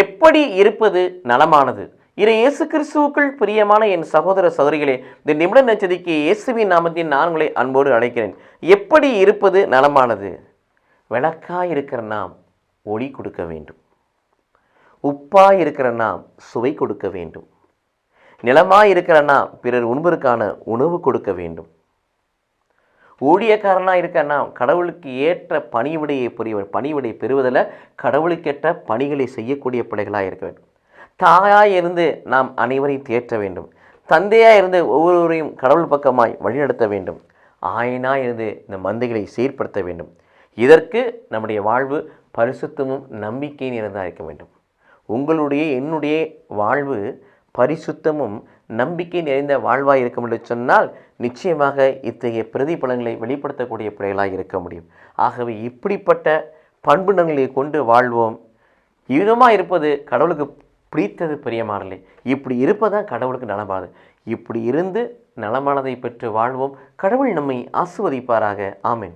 எப்படி இருப்பது நலமானது? இதை இயேசு கிறிஸ்துவுக்குள் பிரியமான என் சகோதர சகோதரிகளே இந்த நிமிட நச்சதிக்கு இயேசுவின் நாமத்தின் நான் உங்களை அன்போடு அழைக்கிறேன். எப்படி இருப்பது நலமானது? விளக்காய் இருக்கிற நாம் ஒளி கொடுக்க வேண்டும். உப்பாய் இருக்கிற நாம் சுவை கொடுக்க வேண்டும். நிலமாய் இருக்கிற நாம் பிறர் உண்பருக்கான உணவு கொடுக்க வேண்டும். ஊழியக்காரனாக இருக்க நாம் கடவுளுக்கு ஏற்ற பணிவிடையை புரிய பணிவிடை பெறுவதில் கடவுளுக்கேற்ற பணிகளை செய்யக்கூடிய பிள்ளைகளாக இருக்க வேண்டும். தாயாய் இருந்து நாம் அனைவரையும் தேற்ற வேண்டும். தந்தையாக இருந்து ஒவ்வொருவரையும் கடவுள் பக்கமாய் வழிநடத்த வேண்டும். ஆயனாக இருந்து இந்த மந்தைகளை சீர்படுத்த வேண்டும். இதற்கு நம்முடைய வாழ்வு பரிசுத்தமும் நம்பிக்கையும் நிறைந்ததாக இருக்க வேண்டும். உங்களுடைய என்னுடைய வாழ்வு பரிசுத்தமும் நம்பிக்கை நிறைந்த வாழ்வாக இருக்கும் என்று சொன்னால் நிச்சயமாக இத்தகைய பிரதிபலங்களை வெளிப்படுத்தக்கூடிய பிள்ளைகளாக இருக்க முடியும். ஆகவே இப்படிப்பட்ட பண்புணங்களை கொண்டு வாழ்வோம். இவ்விதமாக இருப்பது கடவுளுக்கு பிடித்தது பிரியமானலை இப்படி இருப்பதான் கடவுளுக்கு நலமானது. இப்படி இருந்து நலமானதை பெற்று வாழ்வோம். கடவுள் நம்மை ஆசுவதிப்பாராக ஆமேன்.